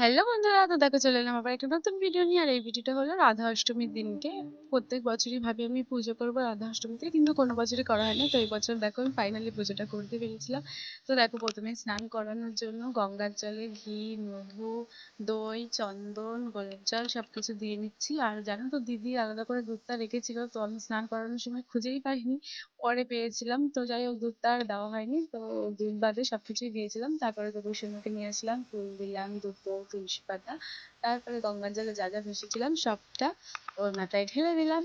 Hello বন্ধুরা, তো দেখো চলে এলাম আবার একটা নতুন ভিডিও নিয়ে। আর এই ভিডিওটা হলো রাধা অষ্টমীর দিনকে। প্রত্যেক বছরই ভাবি আমি পুজো করব রাধা অষ্টমীতে, কিন্তু কোনো বছরই করা হয় না। তো এই বছর দেখো আমি ফাইনালি পুজোটা করতে পেরেছিলাম। তো দেখো প্রথমে স্নান করানোর জন্য গঙ্গার জলে ঘি, মধু, দই, চন্দন, গোলাপ জল সব কিছু দিয়ে নিচ্ছি। আর জানো তো দিদি আলাদা করে দুধটা রেখেছিল, তো আমি স্নান করানোর সময় খুঁজেই পাইনি। পরে পেয়েছিলাম। তো যাই হোক, দুধটা আর দেওয়া হয়নি। তো দুধ বাদে সব কিছুই দিয়েছিলাম। তারপরে তো বৈষ্ণবকে নিয়ে আসলাম, ফুল দিলাম দুব্বো তুলসী পাতা। তারপরে গঙ্গার জলে যা যা ভেসেছিলাম, সবটা ওর মাথায় ঢেলে দিলাম।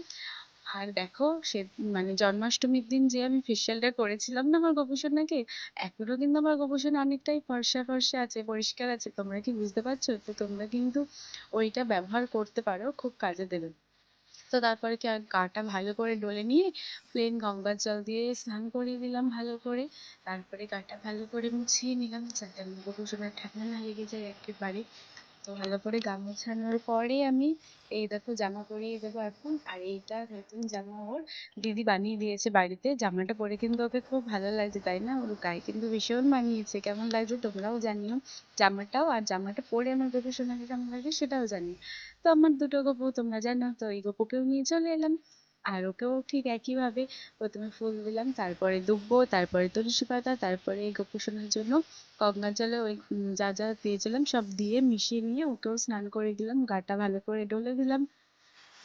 আর দেখো, সে মানে জন্মাষ্টমীর দিন যে আমি ফেসিয়ালটা করেছিলাম না আমার গোপুসোনাকে, এখনও কিন্তু আমার গোপুসোনা অনেকটাই ফর্সা ফর্সা আছে, পরিষ্কার আছে। তোমরা কি বুঝতে পারছ? তো তোমরা কিন্তু ওইটা ব্যবহার করতে পারো, খুব কাজে দেবে। তো তারপরে কি গাটা ভালো করে ডলে নিয়ে প্লেন গঙ্গার জল দিয়ে স্নান করিয়ে দিলাম ভালো করে। তারপরে গাটা ভালো করে মুছিয়ে নিলাম। যাতে আমার গোপুসোনার ঠান্ডা না লেগে যায় একেবারে। তো ভালো করে গা পরে আমি এই দেখো জামা পরিয়ে দেবো এখন। আর এইটা নতুন জামা ওর দিদি বানিয়ে দিয়েছে বাড়িতে। জামাটা পরে কিন্তু ওকে খুব ভালো লাগছে, তাই না? ওর গায়ে কিন্তু ভীষণ মানিয়েছে। কেমন লাগছে তোমরাও জানিও। জামাটাও আর জামাটা পরে আমার গপু সোনাকে কেমন লাগে সেটাও জানিও। তো আমার দুটো গপু তোমরা জানো, তো এই গপুকেও নিয়ে চলে এলাম। আর ওকেও ঠিক একইভাবে প্রথমে ফুল দিলাম, তারপরে দুব্বো, তারপরে তুলসী পাতা তারপরে এই গপু সোনার জন্য গঙ্গার জলে ওই যা যা দিয়েছিলাম সব দিয়ে মিশিয়ে নিয়ে ওকেও স্নান করে দিলাম, গাটা ভালো করে ডলে দিলাম।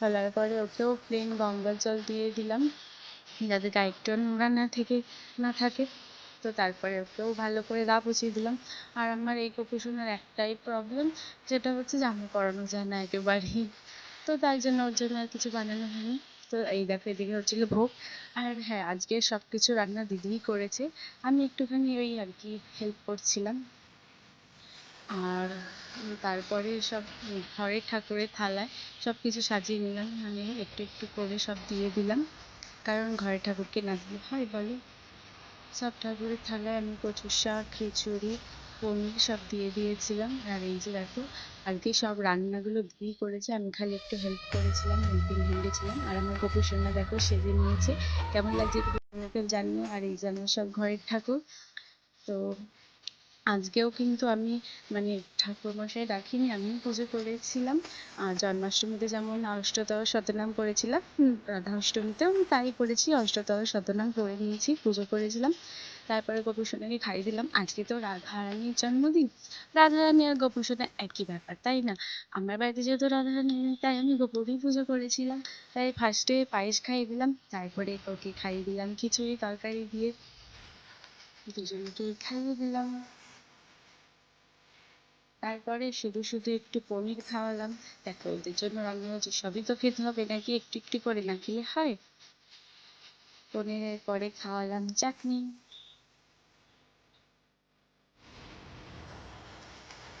ডলার পরে ওকেও প্লেন গঙ্গার জল দিয়ে দিলাম, যাতে গায়ে একটু নোংরা না থেকে, না থাকে। তো তারপরে ওকেও ভালো করে গা পুছিয়ে দিলাম। আর আমার এই গোপুসোনার একটাই প্রবলেম যেটা হচ্ছে জামা পরানো যায় না একেবারেই। তো তাই জন্য ওর জন্য আর কিছু বানানো হয়নি। তো এই দেখো, এদিকে হচ্ছিল ভোগ। আর হ্যাঁ আজকে সব কিছু রান্না দিদিই করেছে। আমি একটুখানি ওই আর কি হেল্প করছিলাম। আর তারপরে সব ঘরের ঠাকুরের থালায় সব কিছু সাজিয়ে নিলাম। মানে একটু একটু করে সব দিয়ে দিলাম। কারণ ঘরে ঠাকুরকে না দিলে হয় বলো? সব ঠাকুরের থালায় আমি কচুর শাক, খিচুড়ি পনির সব দিয়ে দিয়েছিলাম। আর এই যে দেখো আজকে সব রান্নাগুলো দিদিই করেছে। আমি খালি একটু হেল্প করেছিলাম হেল্পিং হ্যান্ডে ছিলাম। আর আমার গোপু সোনা দেখো সেজে নিয়েছে। কেমন লাগছে তোমাকে জানিও। আর এই আমার সব ঘরের ঠাকুর। তো আজকেও কিন্তু আমি মানে ঠাকুরমশাই ডাকিনি আমিই পুজো করেছিলাম। আর জন্মাষ্টমীতে যেমন অষ্টতর শতনাম করেছিলাম হুম, রাধা অষ্টমীতেও আমি তাই করেছি। অষ্টতর শতনাম করে নিয়েছি পুজো করেছিলাম। তারপরে গোপু সোনাকে খাইয়ে দিলাম। আজকে তো রাধা রানীর জন্মদিন। রাধা রানী আর গোপু সোনা একই ব্যাপার, তাই না? আমার বাড়িতে যেহেতু রাধা রানী নেই, তাই আমি গোপুরই পুজো করেছিলাম। তাই ফার্স্টে পায়েস খাইয়ে দিলাম, তারপরে ওকে খাইয়ে দিলাম খিচুড়ি তরকারি দিয়ে। দুজনকেই খাইয়ে দিলাম। তারপরে শুধু শুধু একটু পনির খাওয়ালাম। দেখো, ওদের জন্য রান্না হচ্ছে সবই তো খেতে হবে, নাকি একটু একটু করে না খেলে হয়? পনিরের পরে খাওয়ালাম চাটনি।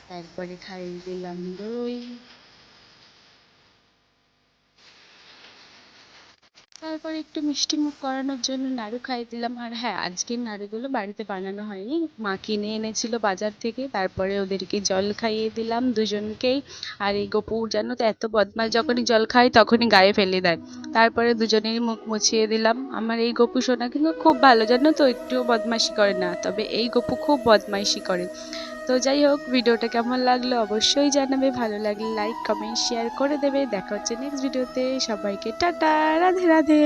তারপরে খাইয়ে দিলাম দই। তারপরে একটু মিষ্টি মুখ করানোর জন্য নাড়ু খাইয়ে দিলাম। আর হ্যাঁ আজকের নাড়ুগুলো বাড়িতে বানানো হয়নি। মা কিনে এনেছিল বাজার থেকে, তারপরে ওদেরকে জল খাইয়ে দিলাম দুজনকেই। আর এই গপুর জানো তো, এত বদমাশ, যখনই জল খায় তখনই গায়ে ফেলে দেয়। তারপরে দুজনেরই মুখ মুছিয়ে দিলাম। আমার এই গপু সোনা কিন্তু খুব ভালো, জানো তো, একটুও বদমাইশি করে না। তবে এই গপু খুব বদমাইশি করে। তো যাই হোক, ভিডিওটা কেমন লাগল অবশ্যই জানাবে। ভালো লাগলে লাইক কমেন্ট শেয়ার করে দেবে। দেখা হচ্ছে নেক্সট ভিডিওতে সবাইকে টাটা, রাধে রাধে।